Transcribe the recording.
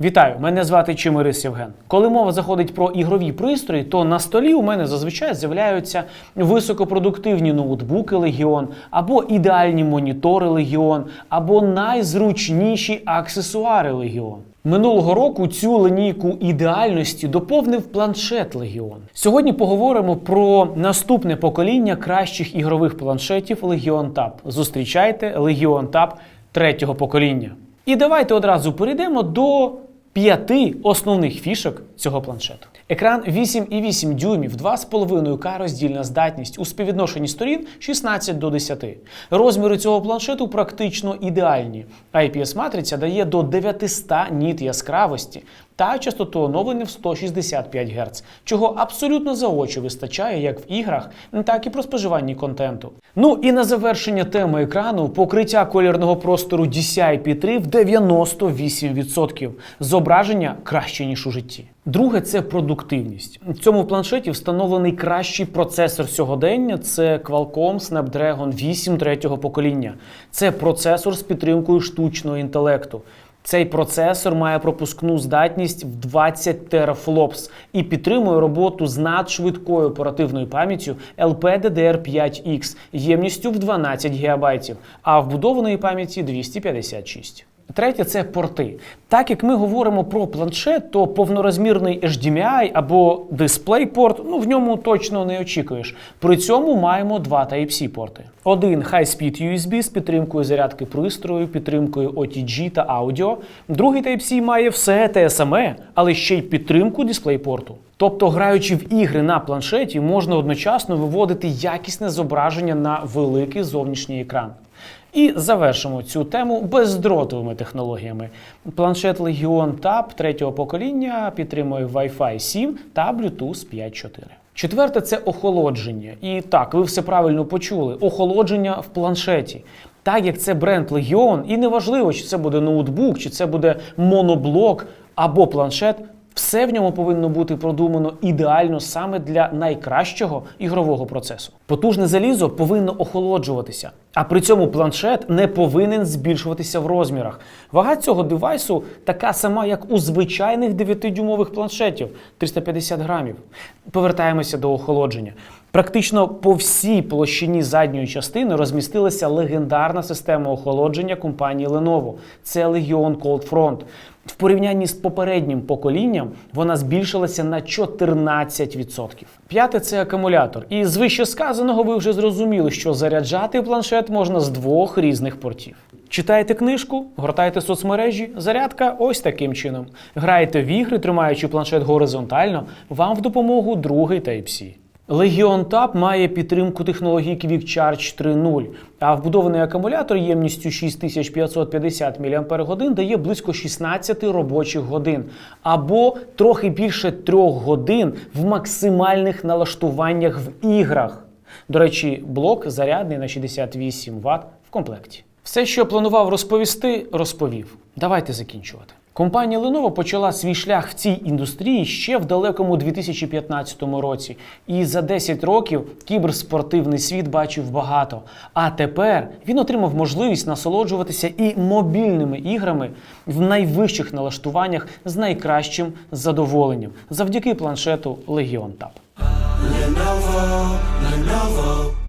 Вітаю, мене звати Чимирис Євген. Коли мова заходить про ігрові пристрої, то на столі у мене зазвичай з'являються високопродуктивні ноутбуки Legion, або ідеальні монітори Legion, або найзручніші аксесуари Legion. Минулого року цю линійку ідеальності доповнив планшет Legion. Сьогодні поговоримо про наступне покоління кращих ігрових планшетів Legion Tab. Зустрічайте Legion Tab третього покоління. І давайте одразу перейдемо до п'яти основних фішок цього планшету. Екран 8,8 дюймів, 2,5К роздільна здатність у співвідношенні сторін 16 до 10. Розміри цього планшету практично ідеальні. IPS-матриця дає до 900 ніт яскравості та частоту оновлення в 165 Гц, чого абсолютно за очі вистачає як в іграх, так і про споживанні контенту. Ну і на завершення теми екрану покриття колірного простору DCI-P3 в 98%. Зображення краще ніж у житті. Друге це продуктивність. В цьому планшеті встановлений кращий процесор сьогодення. Це Qualcomm Snapdragon 8 третього покоління. Це процесор з підтримкою штучного інтелекту. Цей процесор має пропускну здатність в 20 терафлопс і підтримує роботу з надшвидкою оперативною пам'яттю LPDDR5X ємністю в 12 ГБ, а вбудованої пам'яті 256. Третє це порти. Так як ми говоримо про планшет, то повнорозмірний HDMI або DisplayPort, ну в ньому точно не очікуєш. При цьому маємо два Type-C порти. Один High-Speed USB з підтримкою зарядки пристрою, підтримкою OTG та аудіо. Другий Type-C має все те саме, але ще й підтримку DisplayPort. Тобто, граючи в ігри на планшеті, можна одночасно виводити якісне зображення на великий зовнішній екран. І завершимо цю тему бездротовими технологіями. Планшет Legion Tab третього покоління підтримує Wi-Fi 7 та Bluetooth 5.4. Четверте це охолодження. І так, ви все правильно почули: охолодження в планшеті. Так як це бренд Legion, і неважливо, чи це буде ноутбук, чи це буде моноблок або планшет. Все в ньому повинно бути продумано ідеально саме для найкращого ігрового процесу. Потужне залізо повинно охолоджуватися, а при цьому планшет не повинен збільшуватися в розмірах. Вага цього девайсу така сама, як у звичайних 9-дюймових планшетів 350 грамів. Повертаємося до охолодження. Практично по всій площині задньої частини розмістилася легендарна система охолодження компанії Lenovo. Це Legion Cold Front. В порівнянні з попереднім поколінням вона збільшилася на 14%. П'яте це акумулятор. І з вище ви вже зрозуміли, що заряджати планшет можна з двох різних портів. Читаєте книжку, гортаєте соцмережі, зарядка ось таким чином. Граєте в ігри, тримаючи планшет горизонтально, вам в допомогу другий Type-C. Legion Tab має підтримку технології Quick Charge 3.0, а вбудований акумулятор ємністю 6550 мАч дає близько 16 робочих годин, або трохи більше 3 годин в максимальних налаштуваннях в іграх. До речі, блок зарядний на 68 Вт в комплекті. Все, що планував розповісти, розповів. Давайте закінчувати. Компанія Lenovo почала свій шлях в цій індустрії ще в далекому 2015 році, і за 10 років кіберспортивний світ бачив багато. А тепер він отримав можливість насолоджуватися і мобільними іграми в найвищих налаштуваннях з найкращим задоволенням завдяки планшету Legion Tab. Lenovo, Lenovo.